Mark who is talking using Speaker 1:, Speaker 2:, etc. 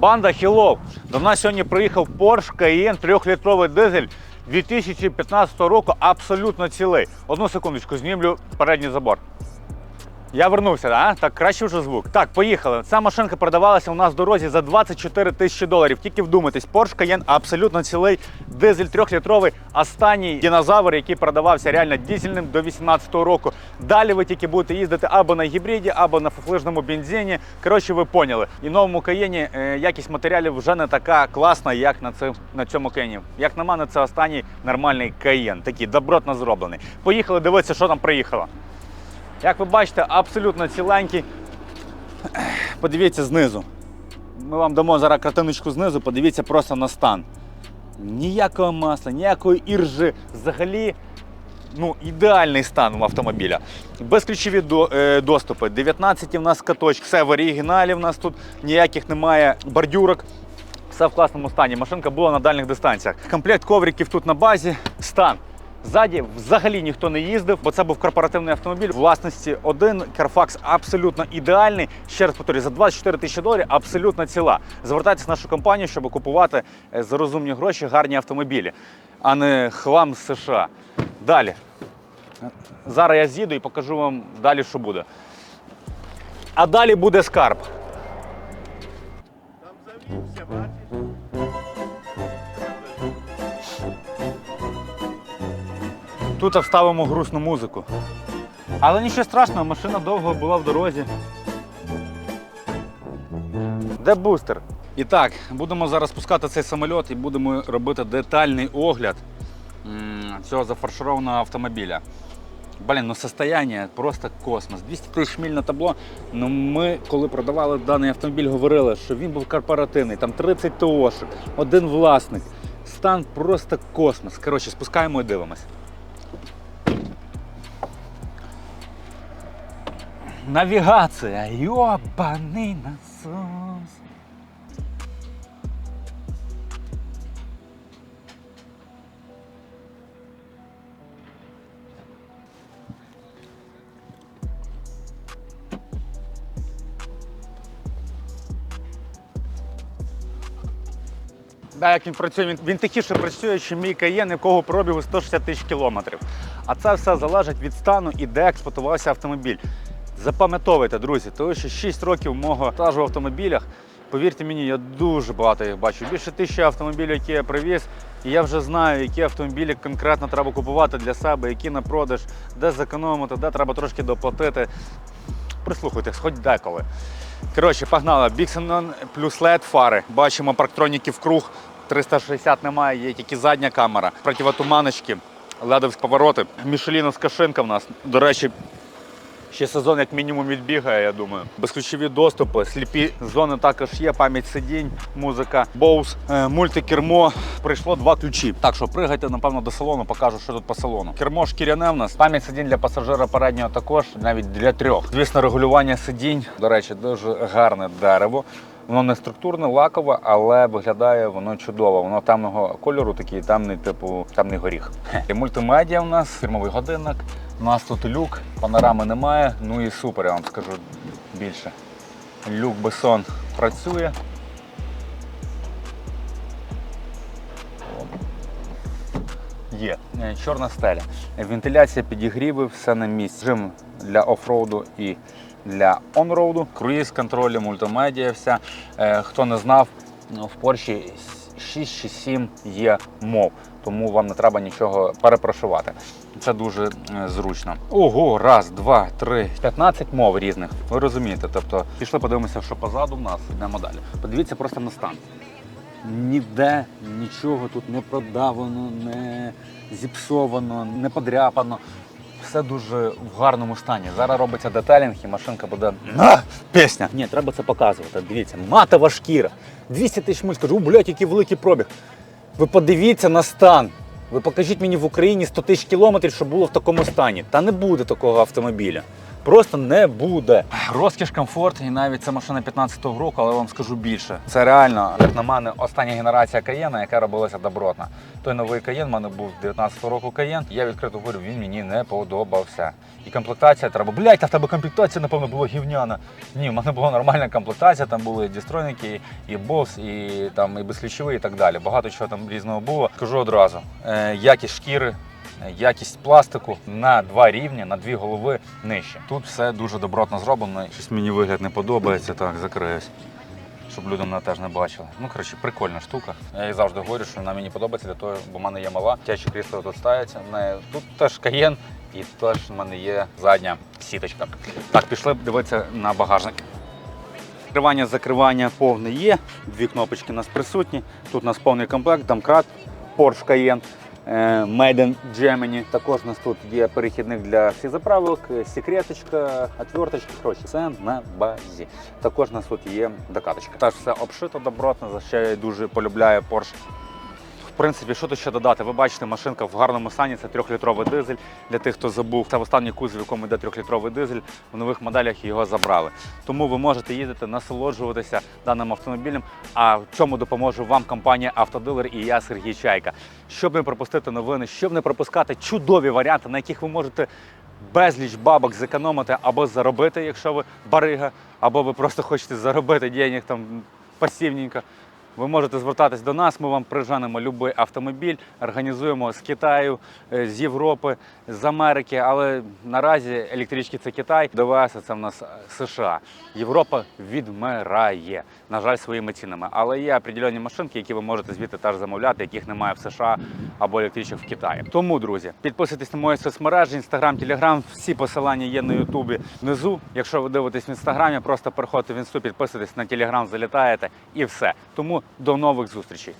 Speaker 1: Банда Хілов. До нас сьогодні приїхав Porsche Cayenne 3-літровий дизель 2015 року, абсолютно цілий. Одну секундочку, знімлю передній забор. Я вернувся, да? так краще вже звук. Так, поїхали. Ця машинка продавалася у нас в дорозі за 24 тисячі доларів. Тільки вдумайтесь, Porsche Cayenne абсолютно цілий дизель 3-літровий, останній динозавр, який продавався реально дизельним до 2018 року. Далі ви тільки будете їздити або на гібриді, або на фуфлижному бензині. Коротше, ви поняли. І новому Каєні е, якість матеріалів вже не така класна, як на, це, на цьому Каєні. Як на мене, це останній нормальний Каєн, такий добротно зроблений. Поїхали дивитися, що там приїхало. Як ви бачите, абсолютно ціленький. Подивіться знизу. Ми вам дамо зараз картиночку знизу, подивіться просто на стан. Ніякого масла, ніякої іржи. Взагалі, ну, ідеальний стан у автомобіля. Безключові до, е, доступи. 19 у нас каточок, все в оригіналі. У нас тут ніяких немає бордюрок. Все в класному стані. Машинка була на дальніх дистанціях. Комплект ковриків тут на базі. Стан. Ззаді взагалі ніхто не їздив, бо це був корпоративний автомобіль. Власності один Carfax абсолютно ідеальний. Ще раз повторюю, за 24 тисячі доларів абсолютно ціла. Звертайтесь в нашу компанію, щоб купувати е, за розумні гроші гарні автомобілі, а не хлам з США. Далі. Зараз я з'їду і покажу вам далі, що буде. А далі буде скарб.
Speaker 2: Там завівся, бачиш?
Speaker 1: Тут вставимо грустну музику. Але нічого страшного, машина довго була в дорозі. Де бустер? І так, будемо зараз пускати цей самоліт і будемо робити детальний огляд цього зафаршированого автомобіля. Блін, ну состояние просто космос. 200 тисяч міль на табло. Ну ми, коли продавали даний автомобіль, говорили, що він був корпоративний, там 30 ТОшок, один власник. Стан просто космос. Коротше, спускаємо і дивимось. Навігація. Йобаний насос. Да, як він працює, він, він тихіше працює, ніж мій Каєн, якого пробігу 160 тисяч кілометрів. А це все залежить від стану і де експлуатувався автомобіль. Запам'ятовуйте, друзі, тому що 6 років мого стажу в автомобілях. Повірте мені, я дуже багато їх бачу. Більше тисячі автомобілів, які я привіз, і я вже знаю, які автомобілі конкретно треба купувати для себе, які на продаж, де зекономити, де треба трошки доплатити. Прислухайтесь, хоч деколи. Коротше, погнали. Bixenon плюс LED фари. Бачимо парктроніки в круг. 360 немає, є тільки задня камера. Противотуманочки, ледовські повороти. Мішеліновська шинка в нас. До речі, ще сезон як мінімум відбігає, я думаю. Безключові доступи, сліпі зони також є, пам'ять сидінь, музика, боус, е, мультикермо. Прийшло два ключі. Так що пригайте, напевно, до салону, покажу, що тут по салону. Кермо шкіряне в нас. Пам'ять сидінь для пасажира переднього також, навіть для трьох. Звісно, регулювання сидінь. До речі, дуже гарне дерево. Воно не структурне, лакове, але виглядає воно чудово. Воно темного кольору, такий темний, типу темний горіх. І мультимедіа у нас, фірмовий годинник. У нас тут люк, панорами немає. Ну і супер, я вам скажу більше. Люк Бесон працює. Є Е, чорна стеля. Вентиляція, підігріви, все на місці. Режим для офроуду і для онроуду. Круїз контролі, мультимедіа, вся. Е, Хто не знав, ну, в Порші 6 чи 7 є мов, тому вам не треба нічого перепрошувати. Це дуже е, зручно. Ого, раз, два, три, 15 мов різних. Ви розумієте. Тобто, пішли подивимося, що позаду в нас йдемо далі. Подивіться просто на стан. Ніде нічого тут не продавано, не зіпсовано, не подряпано. Все дуже в гарному стані. Зараз робиться деталінг і машинка буде на пісня. Ні, треба це показувати. Дивіться, матова шкіра. 200 тисяч миль. Скажу, блядь, який великий пробіг. Ви подивіться на стан. Ви покажіть мені в Україні 100 тисяч кілометрів, щоб було в такому стані. Та не буде такого автомобіля. Просто не буде. Розкіш, комфорт, і навіть це машина 15-го року, але вам скажу більше. Це реально, як на мене, остання генерація Каєна, яка робилася добротна. Той новий Каєн, в мене був 19-го року Каєн. Я відкрито говорю, він мені не подобався. І комплектація треба, блядь, та в тебе комплектація, напевно, була гівняна. Ні, в мене була нормальна комплектація, там були і дістройники, і бос, і там і безключовий, і так далі. Багато чого там різного було. Кажу одразу, е, якість шкіри. Якість пластику на два рівні, на дві голови нижче. Тут все дуже добротно зроблено. Щось мені вигляд не подобається, так закриюсь. Щоб люди мене теж не бачили. Ну, коротше, прикольна штука. Я їй завжди говорю, що вона мені подобається для того, бо в мене є мала. Тячі крісло тут ставиться. Тут теж каєн і теж в мене є задня сіточка. Так, пішли дивитися на багажник. Відкривання, закривання повне є. Дві кнопочки у нас присутні. Тут у нас повний комплект, домкрат, Porsche Cayenne. Е, Made in Germany. Також у нас тут є перехідник для всіх заправок, е, секреточка, отверточка. Коротше, це на базі. Також у нас тут є докаточка. Теж все обшито добротно, за що я дуже полюбляю Porsche. Принципі, що тут ще додати? Ви бачите, машинка в гарному стані, це трьохлітровий дизель. Для тих, хто забув, це в останній кузов, в якому йде трьохлітровий дизель. В нових моделях його забрали. Тому ви можете їздити, насолоджуватися даним автомобілем. А в чому допоможе вам компанія Автодилер і я, Сергій Чайка. Щоб не пропустити новини, щоб не пропускати чудові варіанти, на яких ви можете безліч бабок зекономити або заробити, якщо ви барига, або ви просто хочете заробити денег там пасивненько. Ви можете звертатись до нас, ми вам прижанемо будь-який автомобіль, організуємо з Китаю, е, з Європи, з Америки. Але наразі електрички це Китай, ДВС це в нас США. Європа відмирає, на жаль, своїми цінами. Але є определені машинки, які ви можете звідти теж замовляти, яких немає в США або електричок в Китаї. Тому, друзі, підписуйтесь на мої соцмережі, інстаграм, телеграм. Всі посилання є на Ютубі внизу. Якщо ви дивитесь в інстаграмі, просто переходьте в інсту, підписуйтесь на телеграм, залітаєте і все. Тому до нових зустрічей.